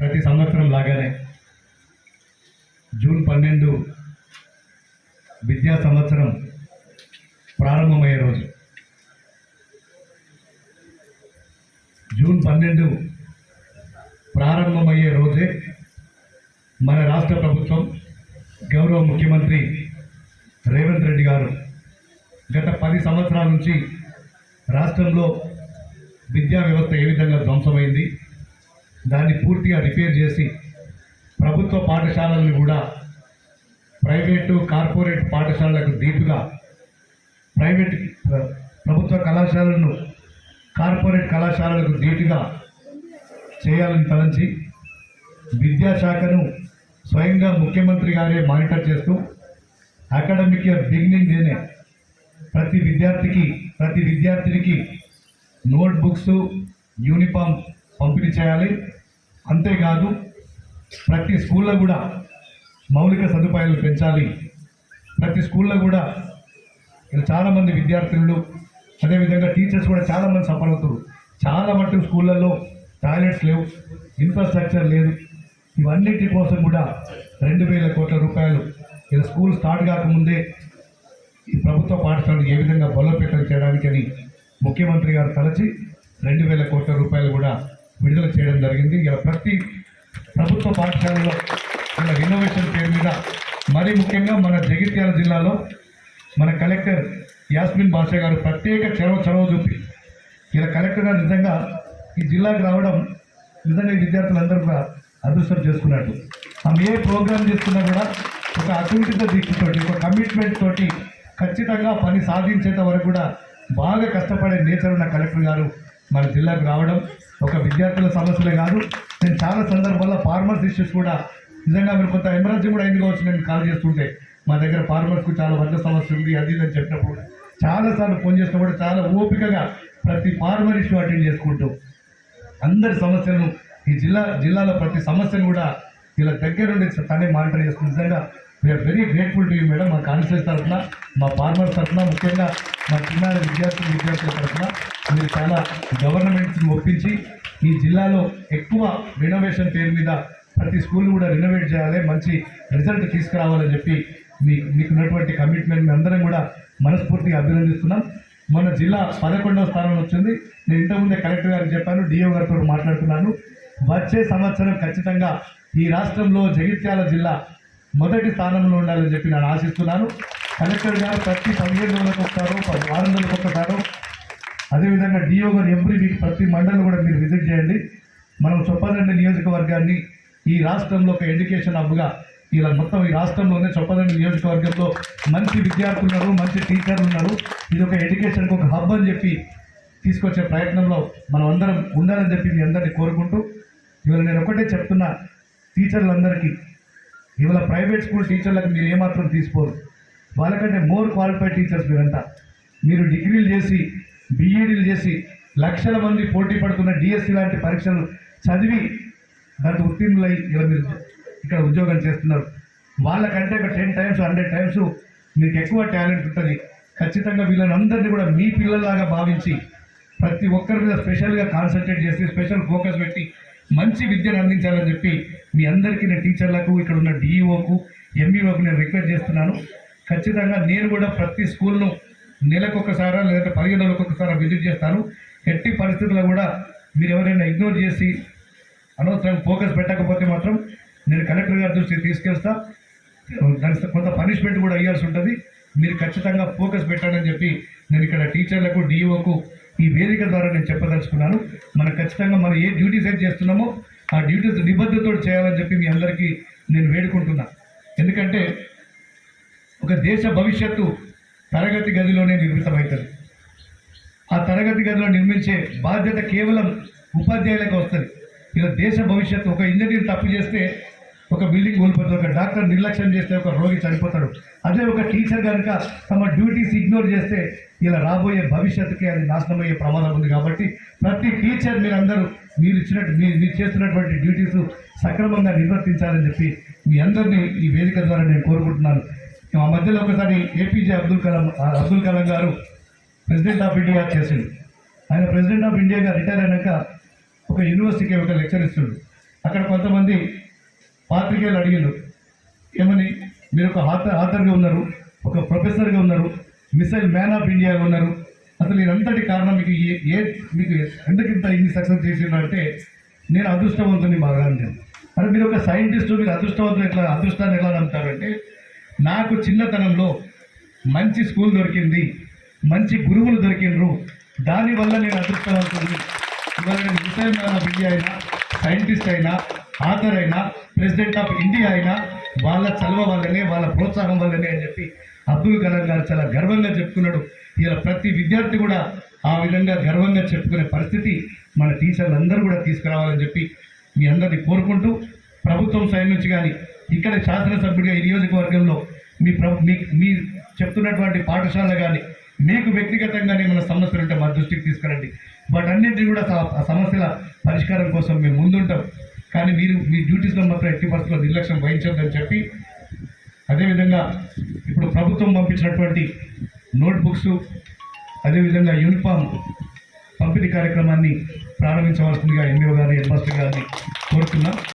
ప్రతి సంవత్సరం లాగానే జూన్ పన్నెండు విద్యా సంవత్సరం ప్రారంభమయ్యే రోజు. జూన్ పన్నెండు ప్రారంభమయ్యే రోజే మన రాష్ట్ర ప్రభుత్వం గౌరవ ముఖ్యమంత్రి రేవంత్ రెడ్డి గారు గత పది సంవత్సరాల నుంచి రాష్ట్రంలో విద్యా వ్యవస్థ ఏ విధంగా ధ్వంసమైంది దాన్ని పూర్తిగా రిపేర్ చేసి ప్రభుత్వ పాఠశాలలను కూడా ప్రైవేటు కార్పొరేట్ పాఠశాలలకు దీటుగా ప్రైవేట్ ప్రభుత్వ కళాశాలను కార్పొరేట్ కళాశాలలకు దీటుగా చేయాలని తలంచి విద్యాశాఖను స్వయంగా ముఖ్యమంత్రి గారే మానిటర్ చేస్తూ అకాడమిక్ ఇయర్ బిగినింగ్ ప్రతి విద్యార్థికి ప్రతి విద్యార్థినికి నోట్ బుక్స్ యూనిఫామ్ పంపిణీ చేయాలి. అంతేకాదు ప్రతి స్కూల్లో కూడా మౌలిక సదుపాయాలు పెంచాలి. ప్రతి స్కూల్లో కూడా చాలామంది విద్యార్థులు అదేవిధంగా టీచర్స్ కూడా చాలామంది సఫర్ అవుతారు చాలా మట్టు స్కూళ్ళల్లో టాయిలెట్స్ లేవు ఇన్ఫ్రాస్ట్రక్చర్ లేదు. ఇవన్నిటి కోసం కూడా రెండు వేల కోట్ల రూపాయలు ఇలా స్కూల్ స్టార్ట్ కాకముందే ఈ ప్రభుత్వ పాఠశాలను ఏ విధంగా బలోపేతం అని ముఖ్యమంత్రి గారు తలచి రెండు వేల కోట్ల రూపాయలు కూడా విడుదల చేయడం జరిగింది. ఇలా ప్రతి ప్రభుత్వ పాఠశాలలో మన ఇన్నోవేషన్ పేరు మీద మరీ ముఖ్యంగా మన జగిత్యాల జిల్లాలో మన కలెక్టర్ యాస్మిన్ బాషా గారు ప్రత్యేక చొరవ చొరవ చూపి ఇలా కలెక్టర్ గారు నిజంగా ఈ జిల్లాకు రావడం నిజంగా ఈ విద్యార్థులందరూ కూడా అదృష్టం చేసుకున్నట్టు. ఆమె ఏ ప్రోగ్రామ్ చేసుకున్నా కూడా ఒక అకుంఠిత దీక్షతోటి ఒక కమిట్మెంట్ తోటి ఖచ్చితంగా పని సాధించేంత వరకు కూడా బాగా కష్టపడే నేచర్ ఉన్న కలెక్టర్ గారు మన జిల్లాకు రావడం ఒక విద్యార్థుల సమస్యలే కాదు. నేను చాలా సందర్భాల్లో ఫార్మర్స్ ఇష్యూస్ కూడా నిజంగా మీరు కొంత ఎమర్జెన్సీ కూడా అయింది కావచ్చు నేను కాల్ చేస్తుంటే. మా దగ్గర ఫార్మర్స్కు చాలా వడ్ల సమస్య ఉంది అది ఇది అని చెప్పినప్పుడు కూడా. చాలాసార్లు ఫోన్ చేసినా కూడా చాలా ఓపికగా ప్రతి ఫార్మర్ ఇష్యూ అటెండ్ చేసుకుంటూ అందరి సమస్యలను ఈ జిల్లా జిల్లాలో ప్రతి సమస్యను కూడా ఇలా దగ్గరుండి తనే మానిటర్ చేసుకుని నిజంగా we are very grateful to you madam మా కాన్ఫరెన్స్ తరఫున మా ఫార్మర్స్ తరఫున ముఖ్యంగా మా చిన్నారి విద్యార్థులు విద్యార్థుల తరఫున మీరు చాలా గవర్నమెంట్స్ని ఒప్పించి ఈ జిల్లాలో ఎక్కువ రినోవేషన్ పేరు మీద ప్రతి స్కూల్ కూడా రినోవేట్ చేయాలి మంచి రిజల్ట్ తీసుకురావాలని చెప్పి మీ మీకున్నటువంటి కమిట్మెంట్ మీ అందరం కూడా మనస్ఫూర్తిగా అభినందిస్తున్నాం. మన జిల్లా పదకొండవ స్థానంలో వచ్చింది. నేను ఇంతకుముందే కలెక్టర్ గారికి చెప్పాను డిఓ గారితో మాట్లాడుతున్నాను. వచ్చే సంవత్సరం ఖచ్చితంగా ఈ రాష్ట్రంలో జగిత్యాల జిల్లా మొదటి స్థానంలో ఉండాలని చెప్పి నేను ఆశిస్తున్నాను. కలెక్టర్ గారు ప్రతి పదిహేను రోజులకు ఒకసారో పది వారం రోజులకు అదేవిధంగా డిఓ గారు ఎవ్రీ వీక్ ప్రతి మండలం కూడా మీరు విజిట్ చేయండి. మనం చొప్పదండి నియోజకవర్గాన్ని ఈ రాష్ట్రంలో ఒక ఎడ్యుకేషన్ హబ్గా ఇలా మొత్తం ఈ రాష్ట్రంలోనే చొప్పదండి నియోజకవర్గంలో మంచి విద్యార్థులు ఉన్నారు మంచి టీచర్లు ఉన్నారు. ఇది ఒక ఎడ్యుకేషన్కి ఒక హబ్ అని చెప్పి తీసుకొచ్చే ప్రయత్నంలో మనం అందరం ఉండాలని చెప్పి మీ అందరినీ కోరుకుంటూ ఇవాళ నేను ఒకటే చెప్తున్నా టీచర్లందరికీ ఇవాళ ప్రైవేట్ స్కూల్ టీచర్లకు మీరు ఏమాత్రం తీసుకోరు. వాళ్ళకంటే మోర్ క్వాలిఫైడ్ టీచర్స్ మీరంతా. మీరు డిగ్రీలు చేసి బీఈడీలు చేసి లక్షల మంది పోటీ పడుతున్న డిఎస్సి లాంటి పరీక్షలు చదివి దాంట్లో ఉత్తీర్ణులై ఇలా మీరు ఇక్కడ ఉద్యోగం చేస్తున్నారు. వాళ్ళకంటే ఒక టెన్ టైమ్స్ హండ్రెడ్ టైమ్స్ మీకు ఎక్కువ టాలెంట్ ఉంటుంది. ఖచ్చితంగా వీళ్ళని అందరినీ కూడా మీ పిల్లల్లాగా భావించి ప్రతి ఒక్కరి మీద స్పెషల్గా కాన్సన్ట్రేట్ చేసి స్పెషల్ ఫోకస్ పెట్టి మంచి విద్యను అందించాలని చెప్పి మీ అందరికీ నేను టీచర్లకు ఇక్కడ ఉన్న డిఈఓకు ఎంఈఓకు నేను రిక్వెస్ట్ చేస్తున్నాను. ఖచ్చితంగా నేను కూడా ప్రతి స్కూల్ను నెలకొకసారా లేదంటే పదిహేను రోజులకు ఒకసారి విజిట్ చేస్తాను. ఎట్టి పరిస్థితుల్లో కూడా మీరు ఎవరైనా ఇగ్నోర్ చేసి అనవసరం ఫోకస్ పెట్టకపోతే మాత్రం నేను కలెక్టర్ గారి దృష్టికి తీసుకెళ్తా. దానికి కొంత పనిష్మెంట్ కూడా అయ్యాల్సి ఉంటుంది. మీరు ఖచ్చితంగా ఫోకస్ పెట్టాలని చెప్పి నేను ఇక్కడ టీచర్లకు డిఓకు ఈ వేదిక ద్వారా నేను చెప్పదలుచుకున్నాను. మనం ఖచ్చితంగా మనం ఏ డ్యూటీస్ అయితే చేస్తున్నామో ఆ డ్యూటీస్ నిబద్ధతతో చేయాలని చెప్పి మీ అందరికీ నేను వేడుకుంటున్నా. ఎందుకంటే ఒక దేశ భవిష్యత్తు తరగతి గదిలోనే నిర్మితమవుతుంది ఆ తరగతి గదిలో నిర్మించే బాధ్యత కేవలం ఉపాధ్యాయులకు వస్తుంది. ఇలా దేశ భవిష్యత్తు ఒక ఇంజనీర్ తప్పు చేస్తే ఒక బిల్డింగ్ కోల్పోతుంది ఒక డాక్టర్ నిర్లక్ష్యం చేస్తే ఒక రోగి చనిపోతాడు. అదే ఒక టీచర్ కనుక తమ డ్యూటీస్ ఇగ్నోర్ చేస్తే ఇలా రాబోయే భవిష్యత్తుకి అది నాశనం అయ్యే ప్రమాదం ఉంది కాబట్టి ప్రతి టీచర్ మీరందరూ మీరు ఇచ్చినట్టు మీరు మీరు చేస్తున్నటువంటి డ్యూటీస్ సక్రమంగా నిర్వర్తించాలని చెప్పి మీ అందరినీ ఈ వేదిక ద్వారా నేను కోరుకుంటున్నాను. ఆ మధ్యలో ఒకసారి ఏపీజే అబ్దుల్ కలాం అబ్దుల్ కలాం గారు ప్రెసిడెంట్ ఆఫ్ ఇండియా చేసిండు. ఆయన ప్రెసిడెంట్ ఆఫ్ ఇండియాగా రిటైర్ అయినాక ఒక యూనివర్సిటీకి ఒక లెక్చర్ ఇస్తుండు. అక్కడ కొంతమంది పాత్రికేయులు అడిగిండు ఏమని మీరు ఒక ఆథర్ ఆథర్గా ఉన్నారు ఒక ప్రొఫెసర్గా ఉన్నారు మిసైల్ మ్యాన్ ఆఫ్ ఇండియా ఉన్నారు. అసలు ఇదంతటి కారణం మీకు ఏ ఏ మీకు ఎందుకు ఇంత ఇన్ని సక్సెస్ చేసిండ్రు అంటే నేను అదృష్టవంతుని బాగా అంటాను అంటే మీరు ఒక సైంటిస్టు మీరు అదృష్టవంతులు ఎట్లా అదృష్టాన్ని ఎలా నమ్ముతారంటే నాకు చిన్నతనంలో మంచి స్కూల్ దొరికింది మంచి గురువులు దొరికిండ్రు. దానివల్ల నేను అదృష్టవంతుని ఇవాళ నేను మిసైల్ మ్యాన్ ఆఫ్ ఇండియా అయినా సైంటిస్ట్ అయినా ఆథర్ అయినా ప్రెసిడెంట్ ఆఫ్ ఇండియా అయినా వాళ్ళ చలవ వల్లనే వాళ్ళ ప్రోత్సాహం వల్లనే అని చెప్పి అబ్దుల్ కలాం గారు చాలా గర్వంగా చెప్పుకున్నాడు. ఇలా ప్రతి విద్యార్థి కూడా ఆ విధంగా గర్వంగా చెప్పుకునే పరిస్థితి మన టీచర్లు అందరూ కూడా తీసుకురావాలని చెప్పి మీ అందరినీ కోరుకుంటూ ప్రభుత్వం సైడ్ నుంచి కానీ ఇక్కడ శాసనసభ్యుడిగా ఈ నియోజకవర్గంలో మీ ప్రభు మీ మీ చెప్తున్నటువంటి పాఠశాల కానీ మీకు వ్యక్తిగతంగానే మన సమస్యలు ఉంటే మా దృష్టికి తీసుకురండి. వాటన్నింటినీ కూడా ఆ సమస్యల పరిష్కారం కోసం మేము ముందుంటాం. కానీ మీరు మీ డ్యూటీస్లో మాత్రం ఎట్టి పరిస్థితుల్లో నిర్లక్ష్యం వహించొద్దని చెప్పి అదేవిధంగా ఇప్పుడు ప్రభుత్వం పంపించినటువంటి నోట్బుక్స్ అదేవిధంగా యూనిఫామ్ పంపిణీ కార్యక్రమాన్ని ప్రారంభించవలసిందిగా ఎంఈఓ గారిని హెడ్ మాస్టర్ గారిని కోరుతున్నాం.